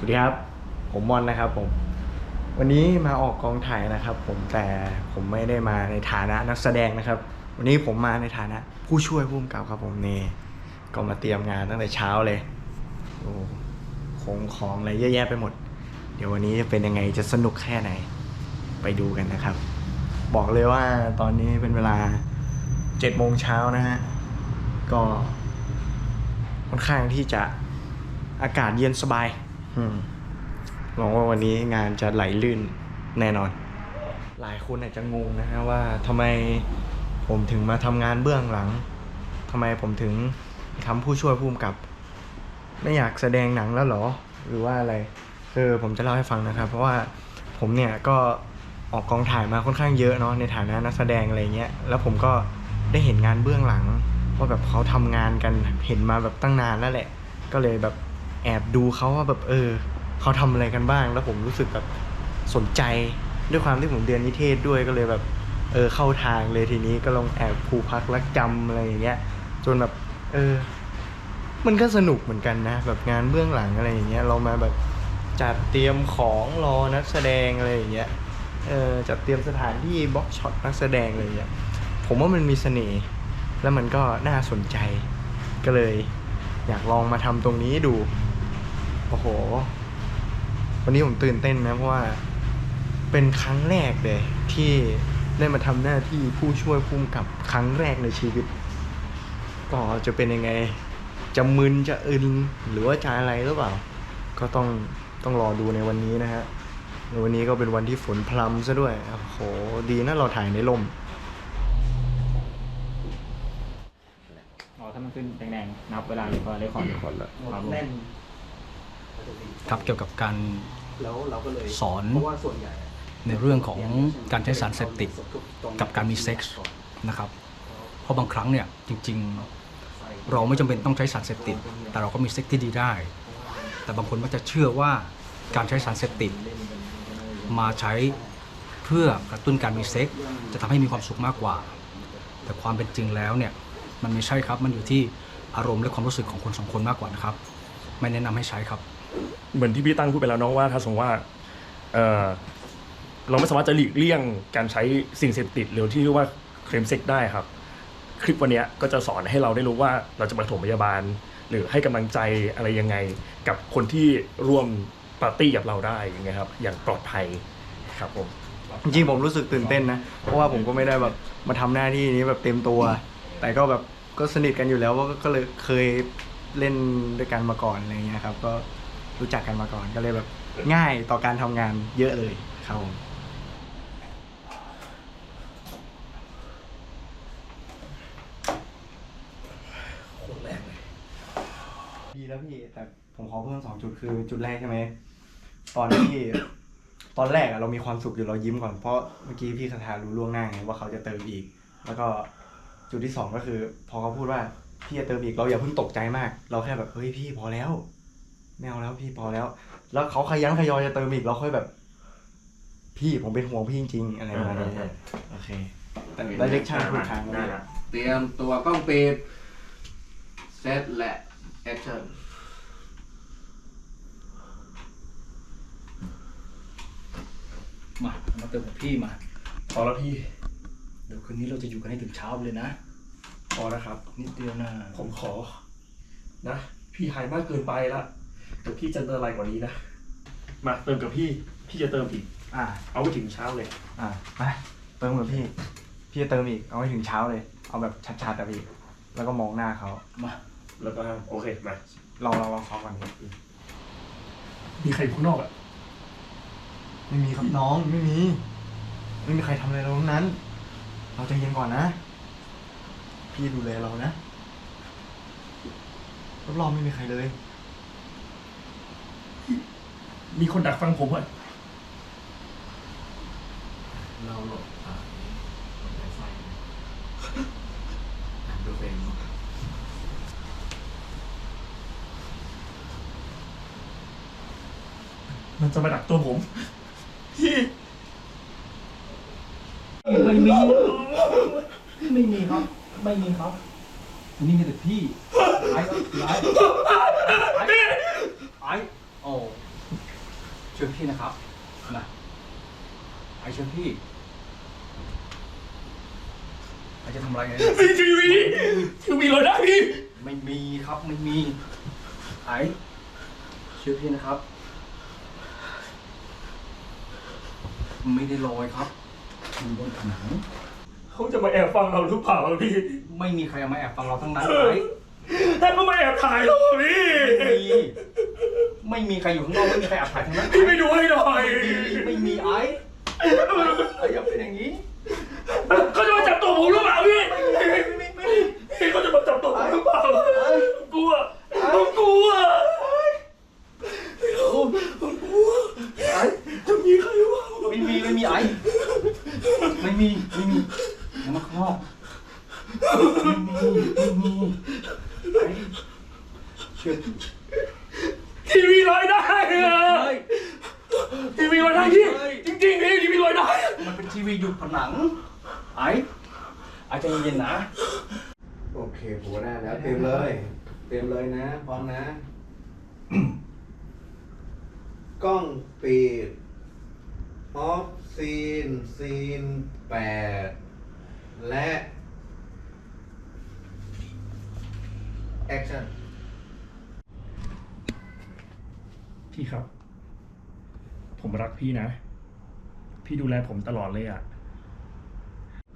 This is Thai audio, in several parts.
สวัสดีครับ ผมมอนนะครับผม วันนี้มาออกกองถ่ายนะครับ ผมแต่ผมไม่ได้มาในฐานะนักแสดงนะครับ วันนี้ผมมาในฐานะ ผู้ช่วยผู้กำกับครับผมนี่ก็มาเตรียมงานตั้งแต่เช้าเลยโอ้ของของอะไรเยอะแยะไปหมด เดี๋ยววันนี้จะเป็นยังไงจะสนุกแค่ไหน ไปดูกันนะครับ บอกเลยว่าตอนนี้เป็นเวลาเจ็ดโมงเช้านะฮะก็ค่อนข้างที่จะอากาศเย็นสบาย หวังว่าวันนี้งานจะไหลลื่นแน่นอน หลายคนอาจจะงงนะฮะว่าทำไมผมถึงมาทำงานเบื้องหลังทำไมผมถึงทำผู้ช่วยผู้กำกับ ไม่อยากแสดงหนังแล้วหรอ หรือว่าอะไร คือผมจะเล่าให้ฟังนะครับ เพราะว่าผมเนี่ยก็ออกกองถ่ายมาค่อนข้างเยอะเนาะในฐานะนักแสดงอะไรเงี้ย แล้วผมก็ได้เห็นงานเบื้องหลังว่าแบบเขาทำงานกันเห็นมาแบบตั้งนานแล้วแหละ ก็เลยแบบ แอบดูเขาว่าแบบเออเขาทำอะไรกันบ้าง แล้วผมรู้สึกแบบสนใจด้วยความที่ผมเรียนนิเทศด้วยก็เลยแบบ เออเข้าทางเลยทีนี้ก็ลองแอบครูพักรักจำอะไรอย่างเงี้ย จนแบบ เออ มันก็สนุกเหมือนกันนะ แบบงานเบื้องหลังอะไรอย่างเงี้ย เรามาแบบจัดเตรียมของรอนักแสดงอะไรอย่างเงี้ยเออจัดเตรียมสถานที่บล็อกช็อตนักแสดงอะไรอย่างเงี้ยผมว่ามันมีเสน่ห์แล้วมันก็น่าสนใจก็เลย อยากลองมาทำตรงนี้ดู โอ้โห วันนี้ผมตื่นเต้นนะเพราะว่า เป็นครั้งแรกเลย ที่ได้มาทำหน้าที่ผู้ช่วยผู้กำกับครั้งแรกในชีวิต ก็จะเป็นยังไง จะมึนจะอึนหรือว่าจะอะไรหรือเปล่า ก็ต้องต้องรอดูในวันนี้นะฮะในวันนี้ก็เป็นวันที่ฝนพรำซะด้วย โอ้โห ดีนะเราถ่ายในลมอ๋อถ้ามันขึ้นแดงๆนับเวลาอยู่ก็เลคคอร์ดคนละครับผมแน่น ครับเกี่ยวกับการแล้วเราก็เลยสอนเพราะว่าส่วนใหญ่ในเรื่องของการใช้สารเสพติดกับการมีเซ็กส์นะครับเพราะบางครั้งเนี่ยจริง ๆ เราไม่จำเป็นต้องใช้สารเสพติด แต่เราก็มีเซ็กส์ที่ดีได้ แต่บางคนมักจะเชื่อว่าการใช้สารเสพติด มาใช้เพื่อกระตุ้นการมีเซ็กส์จะทำให้มีความสุขมากกว่า แต่ความเป็นจริงแล้วเนี่ยมันไม่ใช่ครับมันอยู่ที่อารมณ์และความรู้สึกของคนสองคนมากกว่านะครับ ไม่แนะนำให้ใช้ครับ เหมือนที่พี่ตั้งพูดไปแล้วเนาะว่าถ้าสมมติว่าเออเราไม่สามารถจะหลีกเลี่ยงการใช้สิ่งเสพติดหรือที่เรียกว่าเครมเซ็กได้ครับ คลิปวันนี้ก็จะสอนให้เราได้รู้ว่าเราจะปฐมพยาบาล หรือให้กำลังใจอะไรยังไง กับคนที่ร่วมปาร์ตี้กับเราได้อย่างเงี้ยครับอย่างปลอดภัยครับผม จริงๆผมรู้สึกตื่นเต้นนะ เพราะว่าผมก็ไม่ได้แบบมาทำหน้าที่นี้แบบเต็มตัว แต่ก็แบบก็สนิทกันอยู่แล้วก็ก็เลยเคยเล่นด้วยกันมาก่อนอะไรเงี้ยครับ ก็ รู้จักกันมาก่อนก็เลยแบบง่ายต่อการทำงานเยอะเลยครับผมดีแล้วพี่แต่ผมขอเพิ่มสองจุดคือจุดแรกใช่ไหมตอนที่ ตอนแรกอะเรามีความสุขอยู่เรายิ้มก่อนเพราะเมื่อกี้พี่คาทารู้ล่วงหน้าไงว่าเขาจะเติมอีก แล้วก็จุดที่สองก็คือ พอเขาพูดว่าพี่จะเติมอีกเราอย่าเพิ่งตกใจมาก เราแค่แบบเฮ้ยพี่พอแล้ว ไม่เอาแล้วพี่พอแล้ว แล้วเขาขยันขยอยจะเติมอีกเราค่อยแบบ พี่ผมเป็นห่วงพี่จริงๆอะไรประมาณนี้โอเคแต่ได้เล็กชั่นทุกครั้ง ได้ละเตรียมตัวกล้องปิดเซตและแอคชั่นมามาเติมกับพี่มาพอแล้วพี่ เดี๋ยวคืนนี้เราจะอยู่กันให้ถึงเช้าเลยนะ พอแล้วครับ นิดเดียวนะผมขอ นะ พี่หายมากเกินไปละ แต่พี่จะเติมอะไรกว่านี้นะ มาเติมกับพี่ พี่จะเติมอีก อ่า เอาไปถึงเช้าเลย อ่าไปเติมกับพี่ พี่จะเติมอีก เอาให้ถึงเช้าเลย เอาแบบชัดๆอะพี่ แล้วก็มองหน้าเขามา แล้วก็โอเคมา ลองลองลองซ้อมก่อนมีใครอยู่ข้างนอกอะ ไม่มีครับน้องไม่มี ไม่มีใครทำอะไรเราทั้งนั้น เราใจเย็นก่อนนะ พี่ดูแลเรานะรอบๆไม่มีใครเลย มีคนดักฟังผมอะเราหลบอ่าหลบไฟดูเป็นมันจะมาดักตัวผมพี่ไม่มี ไม่มีครับ ไม่มีครับ อันนี้มีแต่พี่ไอ้ไอ้ไอ้ไอ้โอ้ชิญพี่นะครับนะไอเชิญพี่ไอจะทำอะไรเนี่ยมีทีวีทีวีเลยได้พี่ไม่มีครับไม่มีไอชื่อพี่นะครับ ไม่ได้ลอยครับมันบนผนังเขาจะมาแอบฟังเราหรือเปล่าพี่ไม่มีใครมาแอบฟังเราทั้งนั้นเอไออถ้าเขามาแอบถ่ายเราอะพี่ ไม่มี ไม่มีใครอยู่ข้างนอกไม่มีใครแอบถ่ายทั้งนั้นพี่ไปดูให้หน่อย ไม่มีไอไออย่าเป็นอย่างนี้ เขาจะมาจับตัวผมหรือเปล่าพี่พี่เขาจะมาจับตัวผมหรือเปล่ากลัวผมกลัวผมกลัวจะมีใครหรือเปล่า ไม่มีไม่มีไอไม่มีไม่มีอย่ามาข้างนอกไม่มีไม่มีไอเชื่อพี่ ทีวีลอยได้อะ เฮ้ย ทีวีลอยได้พี่จริงๆพี่ทีวีลอยได้อะ มันเป็นทีวีอยู่ผนัง ไอไอใจเย็นๆนะ โอ เคผมได้แล้วเตรียมเลย เตรียมเลยนะพร้อมนะ กล้องปิดออฟซีนซีนแปดและ แอคชั่น พี่ครับ ผมรักพี่นะ พี่ดูแลผมตลอดเลยอะ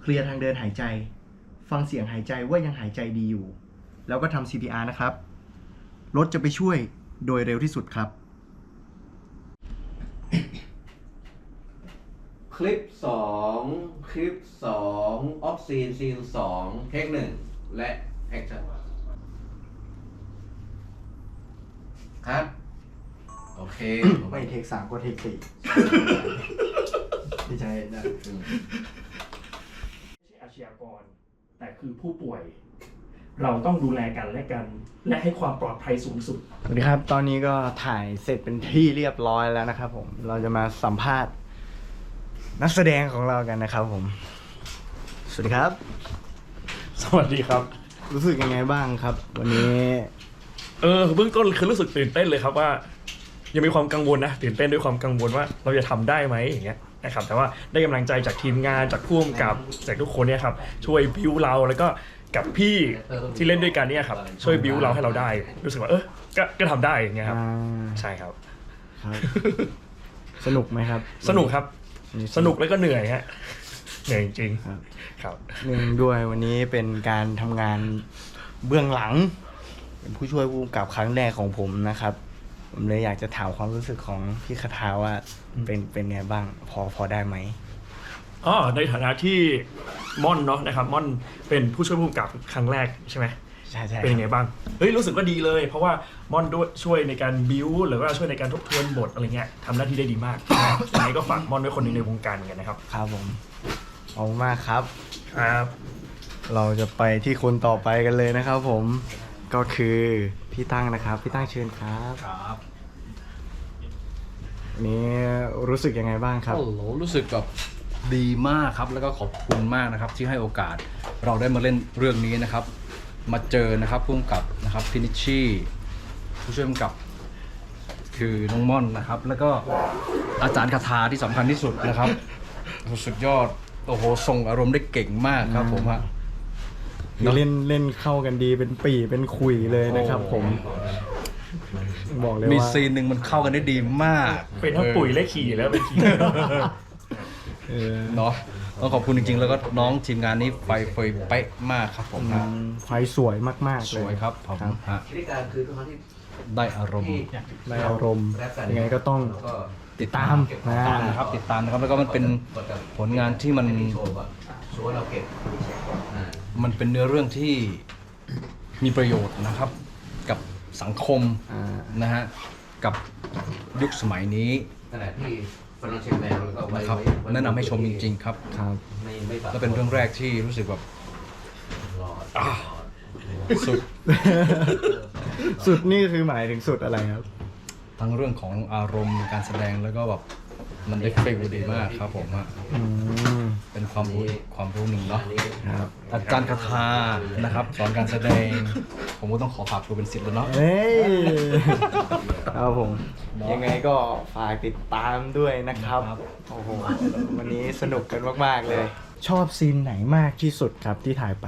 เคลียร์ทางเดินหายใจ ฟังเสียงหายใจว่ายังหายใจดีอยู่ แล้วก็ทำ CPR นะครับ รถจะไปช่วยโดยเร็วที่สุดครับ คลิปสองคลิปสองออฟซีนซีนสองเทคหนึ่งและแอคชั่นครับ โอเคไม่เทคสามก็เทคสี่ที่ใช่นะอืมไม่ใช่อาชญากร แต่คือผู้ป่วย เราต้องดูแลกันและกัน และให้ความปลอดภัยสูงสุด สวัสดีครับ ตอนนี้ก็ถ่ายเสร็จเป็นที่เรียบร้อยแล้วนะครับผม เราจะมาสัมภาษณ์ นักแสดงของเรากันนะครับผม สวัสดีครับ สวัสดีครับ รู้สึกยังไงบ้างครับ วันนี้เออเบื้องต้นคือรู้สึกตื่นเต้นเลยครับว่า ยังมีความกังวลนะตื่นเต้นด้วยความกังวลว่า เราจะทำได้ไหมอย่างเงี้ย นะครับแต่ว่าได้กำลังใจจากทีมงานจากผู้กำกับจากทุกคนเนี่ยครับช่วยบิวเราแล้วก็กับพี่ที่เล่นด้วยกันเนี่ยครับช่วยบิวเราให้เราได้ รู้สึกว่าเออก็ก็ทำได้อย่างเงี้ยครับ อ่าใช่ครับ ครับ สนุกไหมครับสนุกครับ สนุกแล้วก็เหนื่อยฮะเหนื่อยจริงครับ ๆครับ หนึ่งด้วยวันนี้เป็นการทำงานเบื้องหลัง เป็นผู้ช่วยผู้กำกับครั้งแรกของผมนะครับ ผมเลยอยากจะถามความรู้สึกของพี่คาทาว่าเป็นเป็นไงบ้าง พอพอได้ไหมอ๋อในฐานะที่ม่อนเนาะนะครับม่อนเป็นผู้ช่วยผู้กำกับครั้งแรกใช่ไหมใช่ใช่เป็นยังไงบ้างเฮ้ยรู้สึกว่าดีเลย เพราะว่าม่อนด้วยช่วยในการบิวหรือว่าช่วยในการทบทวนบทอะไรเงี้ยทำหน้าที่ได้ดีมากยังไงก็ฝากม่อนด้วยคนหนึ่งในวงการเหมือนกันนะครับครับผมขอบคุณมากครับครับ เราจะไปที่คนต่อไปกันเลยนะครับผมก็คือ พี่ตั้งนะครับ พี่ตั้งเชิญครับครับวันนี้รู้สึกยังไงบ้างครับ โอ้โหรู้สึกแบบดีมากครับ แล้วก็ขอบคุณมากนะครับ ที่ให้โอกาสเราได้มาเล่นเรื่องนี้นะครับ มาเจอนะครับพุ่มกับนะครับพินิชชี่ผู้ช่วยพุ่มกับ คือน้องม่อนนะครับ แล้วก็อาจารย์คาถาที่สำคัญที่สุดนะครับโอ้โหสุดยอด โอ้โหส่งอารมณ์ได้เก่งมากครับผมฮะ เล่นเล่นเข้ากันดีเป็นปีเป็นคุยเลยนะครับผม บอกเลยมีว่าซีนหนึ่งมันเข้ากันได้ดีมากเป็นทั้งปุ๋ยและขี่แล้วเป็นขี่เออเนาะต้องขอบคุณจริง ๆ แล้วก็น้องทีมงานนี้ไฟเฟยเป๊ะมากครับผมอืฮะมไฟสวยมากๆสเลยวยครับผมฮะวิธีการคือทุกครั้งที่ได้อารมณ์ที่ในอารมณ์ยังไงก็ต้องก็ติดตามติดตามนะครับติดตามนะครับแล้วก็มันเป็นผลงานที่มัน โชว์ก่อนโชว์ว่าเราเก็บอ่า มันเป็นเนื้อเรื่องที่มีประโยชน์นะครับ กับสังคมอ่านะฮะกับยุคสมัยนี้ขณะที่ฝรั่งเศสแมวแล้วก็ไว้นะครับไว้แนะนำให้ชมจริง ๆ ครับครับไม่ไม่ปะและเป็นเรื่องแรกที่รู้สึกแบบรอดสุด สุดนี่คือหมายถึงสุดอะไรครับ ทั้งเรื่องของอารมณ์การแสดงแล้วก็แบบมันได้เฟลดีมากครับผมฮะอืม เป็นความรู้ความรู้หนึ่งเนาะอันนี้ครับอาจารย์คาถานะครับ สอนการแสดง ผมก็ต้องขอฝากตัวเป็นศิษย์แล้วเนาะเฮ้ยครับผม ยังไงก็ฝากติดตามด้วยนะครับครับ โอ้โห วันนี้สนุกกันมาก ๆ เลย ชอบซีนไหนมากที่สุดครับที่ถ่ายไป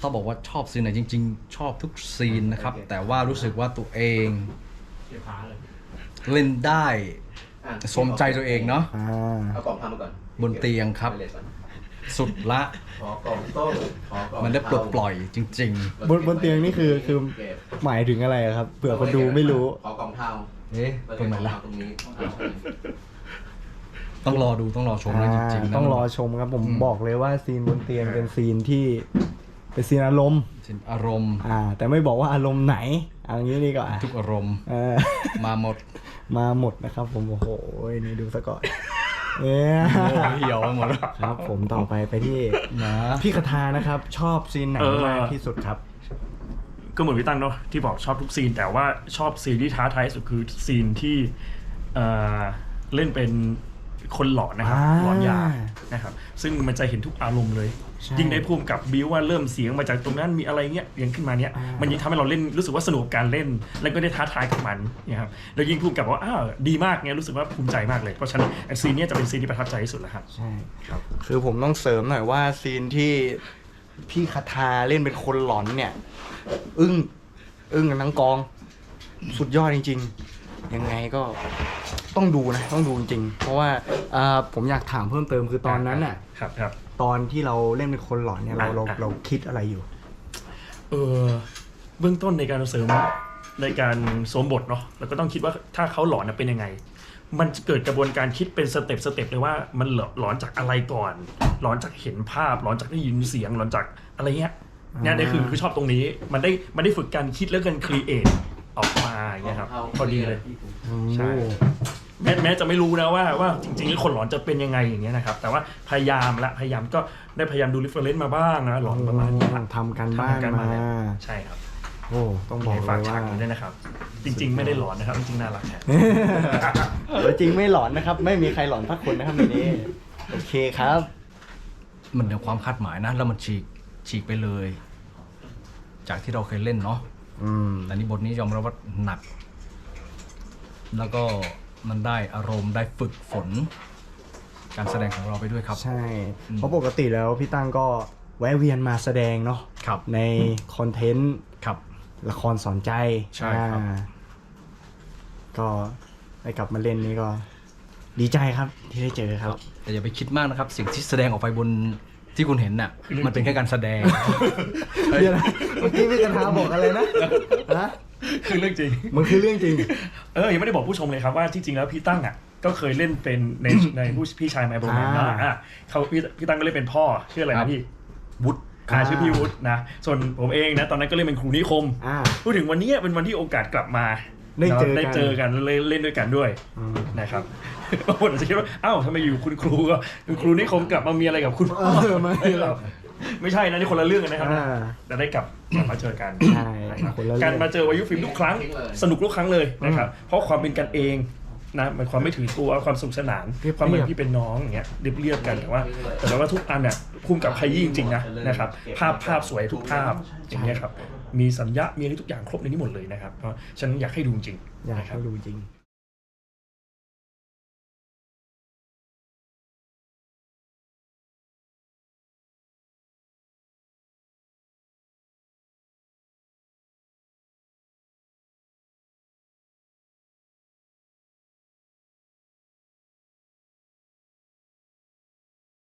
ถ้าบอกว่าชอบซีนไหนจริง ๆ ชอบทุกซีนนะครับ แต่ว่ารู้สึกว่าตัวเองเล่นได้สมใจตัวเองเนาะอ่าเอากล่องทำมาก่อน บนเตียงครับไปเลยก่อนสุดละขอกล่องต้มขอกล่องมันได้ปลดปล่อยจริง บนบนเตียงนี่คือคือเก็บหมายถึงอะไรครับเผื่อคนดูไม่รู้ ขอกล่องเทาๆ เอ๊ะตรงไหนล่ะ ตรงนี้ต้องรอดูต้องรอชมนะจริงๆนะ ต้องรอชมครับผมอืม บอกเลยว่าซีนบนเตียงเป็นซีนที่เป็นซีนอารมณ์ซีนอารมณ์ อ่า แต่ไม่บอกว่าอารมณ์ไหนเอางี้ดีกว่าทุกอารมณ์เออ มาหมด มาหมดนะครับผมโอ้โหนี่ดูซะก่อน เนี่ยโอ้เหี่ยวหมดครับ ผมต่อไปไปที่นะพี่คาทานะครับ ชอบซีนไหนเออมากที่สุดครับ ก็เหมือนพี่ตั้งเนาะที่บอกชอบทุกซีน แต่ว่าชอบซีนที่ท้าทายที่สุดคือซีนที่เอ่อเล่นเป็น คนหลอนนะครับอ่าหลอนยานะครับ ซึ่งมันจะเห็นทุกอารมณ์เลย ใช่ยิ่งได้พูมกับบิวว่าเริ่มเสียงมาจากตรงนั้นมีอะไรเงี้ยเรียงขึ้นมาเนี้ยอ่ามั มันยิ่งทำให้เราเล่นรู้สึกว่าสนุกกับการเล่น แล้วก็ได้ท้าทายกับมันเนี่ยครับแล้วยิ่งพูมกับว่าอ้าวดีมากเงี้ยรู้สึกว่าภูมิใจมากเลยเพราะฉะนั้นไอ้ซีนเนี้ยจะเป็นซีนที่ประทับใจที่สุดแล้วครับ ใช่ครับ คือผมต้องเสริมหน่อยว่าซีนที่พี่คาทาเล่นเป็นคนหลอนเนี่ย อึ้ง อึ้งกันทั้งกอง สุดยอดจริง ๆ ยังไงก็ ต้องดูนะต้องดูจริงๆเพราะว่าอ่าผมอยากถามเพิ่มเติมคือตอนนั้นน่ะ ครับครับ ตอนที่เราเล่นเป็นคนหลอนเนี่ยเราเราอะ เราคิดอะไรอยู่ เออเบื้องต้นในการเสริมในการสวมบทเนาะเราก็ต้องคิดว่าถ้าเขาหลอนนะเป็นยังไง มันจะเกิดกระบวนการคิดเป็นสเต็ปสเต็ปเลยว่ามันหลอนจากอะไรก่อน หลอนจากเห็นภาพ หลอนจากได้ยินเสียง หลอนจากอะไรเงี้ยเนี่ยนี่คือคือชอบตรงนี้ มันได้มันได้ฝึกการคิดแล้วกันครีเอทออกมาอย่างเงี้ยครับพอดีเลย ใช่ แม้แม้จะไม่รู้นะว่าว่าจริงๆแล้วคนหลอนจะเป็นยังไงอย่างเงี้ยนะครับ แต่ว่าพยายามละพยายามก็ได้พยายามดูรีเฟรนซ์มาบ้างนะหลอนประมาณนี้ละทำกันบ้านทำกันมาแล้วใช่ครับโอ้ต้องบอกให้เลฝากยฉาว่ากนี้ด้วยนะครับ จริง ๆ ไม่ได้หลอนนะครับ จริงๆน่ารักแท้แต่จริงไม่หลอนนะครับ ไม่มีใครหลอนทักคนนะครับในนี้โอเคครับ มันเหนือความคาดหมายนะ แล้วมันฉีกฉีกไปเลย จากที่เราเคยเล่นเนาะอืมแต่นี่บทนี้ยอมรับว่าหนัก แล้วก็ มันได้อารมณ์ได้ฝึกฝน การแสดงของเราไปด้วยครับ ใช่อืมเพราะปกติแล้วพี่ตั้งก็แวะเวียนมาแสดงเนาะครับในคอนเทนต์ครับละครสอนใจใช่ครับอ่าก็ได้กลับมาเล่นนี่ก็ ดีใจครับที่ได้เจอครับแต่อย่าไปคิดมากนะครับ สิ่งที่แสดงออกไปบน ที่คุณเห็นน่ะ มันเป็นแค่การแสดง เดี๋ยวนะเมื่อกี้พี่กระทาบอกอะไรนะฮะคือเรื่องจริง มันคือเรื่องจริง เออยังไม่ได้บอกผู้ชมเลยครับว่าที่จริงแล้วพี่ตั้งอะก็เคยเล่นเป็นในในผู้พี่ชายไมโบแมนอ่าอะเขาพี่พี่ตั้งก็เล่นเป็นพ่อชื่ออะไรครันะบพี่วุฒิอ่าอ่าชื่อพี่วุฒินะ ส่วนผมเองนะ ตอนนั้นก็เล่นเป็นครูนิคมอ่าพูดถึงวันนี้เป็นวันที่โอกาสกลับมา ได้เจอกันได้เจอกันเล่นเล่นด้วยกันด้วยอืมนะครับบางคนอาจจะคิดว่าอ้าวทำไมอยู่คุณครูก็คุณครูนิคมกลับมามีอะไรกับคุณพ่อเออไม่หรอกไม่ใช่นะนี่คนละเรื่องกันนะครับอ่าแต่ได้กลับกลับมาเจอกันใช่นะครับคนละเรื่องการมาเจอวายุฟิล์มทุกครั้ง สนุกทุกครั้งเลยนะครับเพราะความเป็นกันเอง นะมันความไม่ถือตัวความสนุกสนานเรียบๆความเหมือนพี่เป็นน้องอย่างเงี้ยเรียบเรียบๆกันแต่ว่า แต่ว่าทุกอันเนี่ยพุ่มกับขยี้จริงๆนะนะครับ ภาพภาพสวยทุกภาพอย่างเงี้ยครับมีสัญญามีอะไรทุกอย่างครบในนี้หมดเลยนะครับเพราะฉะนันอยากให้ดูจริงอยากนะครัให้บดูจริง